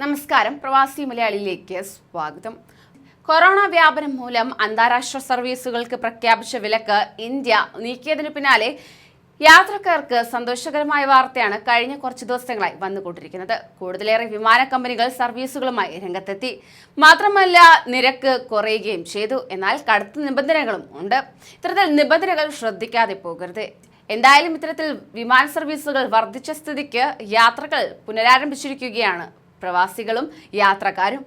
നമസ്കാരം. പ്രവാസി മലയാളിയിലേക്ക് സ്വാഗതം. കൊറോണ വ്യാപനം മൂലം അന്താരാഷ്ട്ര സർവീസുകൾക്ക് പ്രഖ്യാപിച്ച വിലക്ക് ഇന്ത്യ നീക്കിയതിനു പിന്നാലെ യാത്രക്കാർക്ക് സന്തോഷകരമായ വാർത്തയാണ് കഴിഞ്ഞ കുറച്ച് ദിവസങ്ങളായി വന്നുകൊണ്ടിരിക്കുന്നത്. കൂടുതലേറെ വിമാന കമ്പനികൾ സർവീസുകളുമായി രംഗത്തെത്തി. മാത്രമല്ല നിരക്ക് കുറയുകയും ചെയ്തു. എന്നാൽ കടുത്ത നിബന്ധനകളും ഉണ്ട്. ഇത്തരത്തിൽ നിബന്ധനകൾ ശ്രദ്ധിക്കാതെ പോകരുത്. എന്തായാലും ഇത്തരത്തിൽ വിമാന സർവീസുകൾ വർദ്ധിച്ച സ്ഥിതിക്ക് യാത്രകൾ പുനരാരംഭിച്ചിരിക്കുകയാണ് പ്രവാസികളും യാത്രക്കാരും.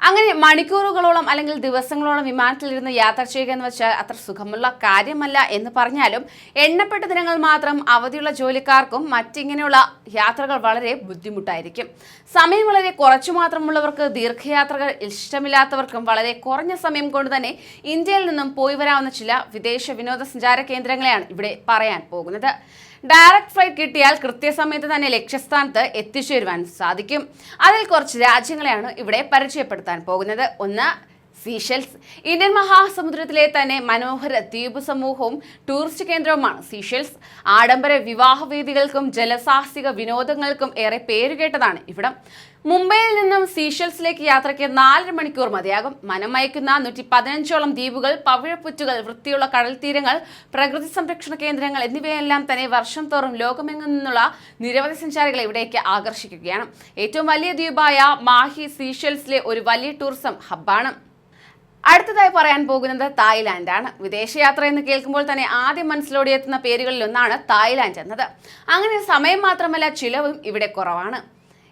അങ്ങനെ മണിക്കൂറുകളോളം അല്ലെങ്കിൽ ദിവസങ്ങളോളം വിമാനത്തിലിരുന്ന് യാത്ര ചെയ്യുക എന്ന് വെച്ചാൽ അത്ര സുഖമുള്ള കാര്യമല്ല എന്ന് പറഞ്ഞാലും എണ്ണപ്പെട്ട ദിനങ്ങൾ മാത്രം അവധിയുള്ള ജോലിക്കാർക്കും മറ്റിങ്ങനെയുള്ള യാത്രകൾ വളരെ ബുദ്ധിമുട്ടായിരിക്കും. സമയം വളരെ കുറച്ചു മാത്രമുള്ളവർക്ക് ദീർഘയാത്രകൾ ഇഷ്ടമില്ലാത്തവർക്കും വളരെ കുറഞ്ഞ സമയം കൊണ്ട് തന്നെ ഇന്ത്യയിൽ നിന്നും പോയി വരാവുന്ന ചില വിദേശ വിനോദസഞ്ചാര കേന്ദ്രങ്ങളെയാണ് ഇവിടെ പറയാൻ പോകുന്നത്. ഡയറക്റ്റ് ഫ്ലൈറ്റ് കിട്ടിയാൽ കൃത്യസമയത്ത് തന്നെ ലക്ഷ്യസ്ഥാനത്ത് എത്തിച്ചേരുവാൻ സാധിക്കും. അതിൽ കുറച്ച് രാജ്യങ്ങളെയാണ് ഇവിടെ പരിചയപ്പെടുത്താൻ പോകുന്നത്. ഒന്ന് സീഷെൽസ്. ഇന്ത്യൻ മഹാസമുദ്രത്തിലെ തന്നെ മനോഹര ദ്വീപ് സമൂഹവും ടൂറിസ്റ്റ് കേന്ദ്രവുമാണ് സീഷെൽസ്. ആഡംബര വിവാഹവേദികൾക്കും ജലസാഹസിക വിനോദങ്ങൾക്കും ഏറെ പേരുകേട്ടതാണ് ഇവിടം. മുംബൈയിൽ നിന്നും സീഷെൽസിലേക്ക് യാത്രയ്ക്ക് നാലര മണിക്കൂർ മതിയാകും. മനമയക്കുന്ന നൂറ്റി പതിനഞ്ചോളം ദ്വീപുകൾ പവിഴപ്പുറ്റുകൾ വൃത്തിയുള്ള കടൽത്തീരങ്ങൾ പ്രകൃതി സംരക്ഷണ കേന്ദ്രങ്ങൾ എന്നിവയെല്ലാം തന്നെ വർഷം തോറും ലോകമെങ്ങും നിന്നുള്ള നിരവധി സഞ്ചാരികളെ ഇവിടേക്ക് ആകർഷിക്കുകയാണ്. ഏറ്റവും വലിയ ദ്വീപായ മാഹി സീഷെൽസിലെ ഒരു വലിയ ടൂറിസം ഹബ്ബാണ്. അടുത്തതായി പറയാൻ പോകുന്നത് തായ്ലാൻഡാണ് വിദേശയാത്ര എന്ന് കേൾക്കുമ്പോൾ തന്നെ ആദ്യം മനസ്സിലോടിയെത്തുന്ന പേരുകളിൽ ഒന്നാണ് തായ്ലാന്റ് എന്നത്. അങ്ങനെ സമയം മാത്രമല്ല ചിലവും ഇവിടെ കുറവാണ്.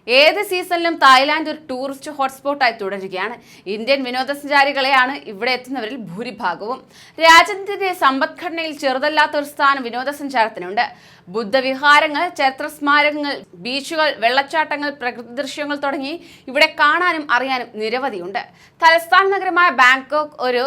ഏത് സീസണിലും തായ്ലാന്റ് ഒരു ടൂറിസ്റ്റ് ഹോട്ട്സ്പോട്ടായി തുടരുകയാണ്. ഇന്ത്യൻ വിനോദസഞ്ചാരികളെയാണ് ഇവിടെ എത്തുന്നവരിൽ ഭൂരിഭാഗവും. രാജ്യത്തിന്റെ സമ്പദ്ഘടനയിൽ ചെറുതല്ലാത്ത ഒരു സ്ഥാനം വിനോദസഞ്ചാരത്തിനുണ്ട്. ബുദ്ധവിഹാരങ്ങൾ ചരിത്ര സ്മാരകങ്ങൾ ബീച്ചുകൾ വെള്ളച്ചാട്ടങ്ങൾ പ്രകൃതി ദൃശ്യങ്ങൾ തുടങ്ങി ഇവിടെ കാണാനും അറിയാനും നിരവധിയുണ്ട്. തലസ്ഥാന നഗരമായ ബാങ്കോക്ക് ഒരു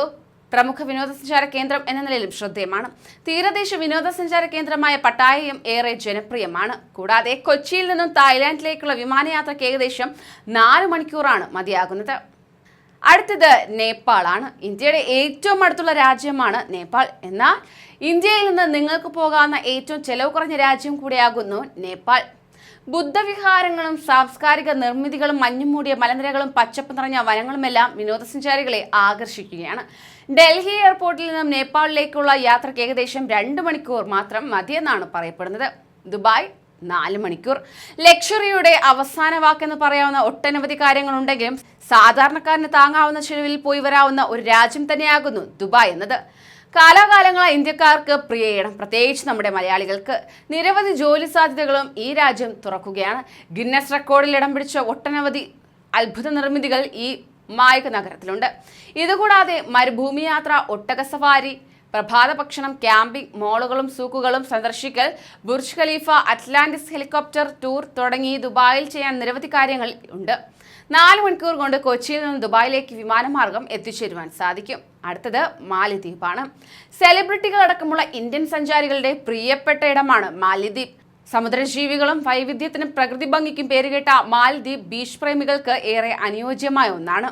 പ്രമുഖ വിനോദസഞ്ചാര കേന്ദ്രം എന്ന നിലയിലും ശ്രദ്ധേയമാണ്. തീരദേശ വിനോദസഞ്ചാര കേന്ദ്രമായ പട്ടായയും ഏറെ ജനപ്രിയമാണ്. കൂടാതെ കൊച്ചിയിൽ നിന്നും തായ്ലാന്റിലേക്കുള്ള വിമാനയാത്രയ്ക്ക് ഏകദേശം നാല് മണിക്കൂറാണ് മതിയാകുന്നത്. അടുത്തത് നേപ്പാളാണ്. ഇന്ത്യയുടെ ഏറ്റവും അടുത്തുള്ള രാജ്യമാണ് നേപ്പാൾ. എന്നാൽ ഇന്ത്യയിൽ നിന്ന് നിങ്ങൾക്ക് പോകാവുന്ന ഏറ്റവും ചെലവ് കുറഞ്ഞ രാജ്യം കൂടിയാകുന്നു നേപ്പാൾ. ബുദ്ധവിഹാരങ്ങളും സാംസ്കാരിക നിർമ്മിതികളും മഞ്ഞുമൂടിയ മലനിരകളും പച്ചപ്പ് നിറഞ്ഞ വനങ്ങളുമെല്ലാം വിനോദസഞ്ചാരികളെ ആകർഷിക്കുകയാണ്. ഡൽഹി എയർപോർട്ടിൽ നിന്നും നേപ്പാളിലേക്കുള്ള യാത്രയ്ക്ക് ഏകദേശം രണ്ട് മണിക്കൂർ മാത്രം മതിയെന്നാണ് പറയപ്പെടുന്നത്. ദുബായ് നാല് മണിക്കൂർ. ലക്ഷറിയുടെ അവസാന വാക്കെന്ന് പറയാവുന്ന ഒട്ടനവധി കാര്യങ്ങളുണ്ടെങ്കിലും സാധാരണക്കാരന് താങ്ങാവുന്ന ചെലവിൽ പോയി വരാവുന്ന ഒരു രാജ്യം തന്നെയാകുന്നു ദുബായ് എന്നത്. കാലാകാലങ്ങളായി ഇന്ത്യക്കാർക്ക് പ്രിയയിടം. പ്രത്യേകിച്ച് നമ്മുടെ മലയാളികൾക്ക് നിരവധി ജോലി സാധ്യതകളും ഈ രാജ്യം തുറക്കുകയാണ്. ഗിന്നസ് റെക്കോർഡിൽ ഇടം പിടിച്ച ഒട്ടനവധി അത്ഭുത നിർമ്മിതികൾ ഈ മായക നഗരത്തിലുണ്ട്. ഇതുകൂടാതെ മരുഭൂമി യാത്ര ഒട്ടക സവാരി പ്രഭാത ഭക്ഷണം ക്യാമ്പിംഗ് മോളുകളും സൂക്കുകളും സന്ദർശിക്കൽ Burj Khalifa Atlantis helicopter tour തുടങ്ങി ദുബായിൽ ചെയ്യാൻ നിരവധി കാര്യങ്ങൾ ഉണ്ട്. നാല് മണിക്കൂർ കൊണ്ട് കൊച്ചിയിൽ നിന്ന് ദുബായിലേക്ക് വിമാനമാർഗം എത്തിച്ചേരുവാൻ സാധിക്കും. അടുത്തത് മാലിദ്വീപാണ്. സെലിബ്രിറ്റികൾ അടക്കമുള്ള ഇന്ത്യൻ സഞ്ചാരികളുടെ പ്രിയപ്പെട്ട ഇടമാണ് മാലിദ്വീപ്. സമുദ്രജീവികളും വൈവിധ്യത്തിനും പ്രകൃതി ഭംഗിക്കും പേരുകേട്ട മാലിദ്വീപ് ബീച്ച് പ്രേമികൾക്ക് ഏറെ അനുയോജ്യമായ ഒന്നാണ്.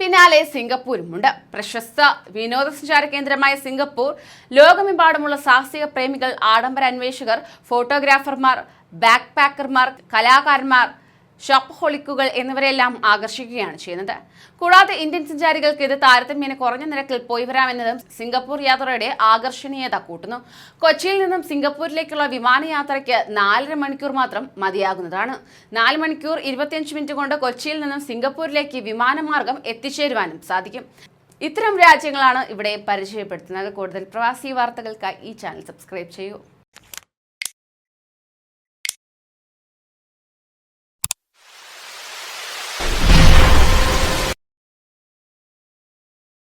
പിന്നാലെ സിംഗപ്പൂരുമുണ്ട്. പ്രശസ്ത വിനോദസഞ്ചാര കേന്ദ്രമായ സിംഗപ്പൂർ ലോകമെമ്പാടുമുള്ള സാഹസിക പ്രേമികൾ ആഡംബര അന്വേഷകർ ഫോട്ടോഗ്രാഫർമാർ ബാക്ക് പാക്കർമാർ കലാകാരന്മാർ ഷോപ്പ് ഹോളിക്കുകൾ എന്നിവരെല്ലാം ആകർഷിക്കുകയാണ് ചെയ്യുന്നത്. കൂടാതെ ഇന്ത്യൻ സഞ്ചാരികൾക്ക് ഇത് താരതമ്യേന കുറഞ്ഞ നിരക്കിൽ പോയി വരാമെന്നതും സിംഗപ്പൂർ യാത്രയുടെ ആകർഷണീയത കൂട്ടുന്നു. കൊച്ചിയിൽ നിന്നും സിംഗപ്പൂരിലേക്കുള്ള വിമാനയാത്രയ്ക്ക് നാലര മണിക്കൂർ മാത്രം മതിയാകുന്നതാണ്. നാല് മണിക്കൂർ ഇരുപത്തിയഞ്ച് മിനിറ്റ് കൊണ്ട് കൊച്ചിയിൽ നിന്നും സിംഗപ്പൂരിലേക്ക് വിമാനമാർഗം എത്തിച്ചേരുവാനും സാധിക്കും. ഇത്തരം രാജ്യങ്ങളാണ് ഇവിടെ പരിചയപ്പെടുത്തുന്നത്. കൂടുതൽ പ്രവാസി വാർത്തകൾക്കായി ഈ ചാനൽ സബ്സ്ക്രൈബ് ചെയ്യൂ.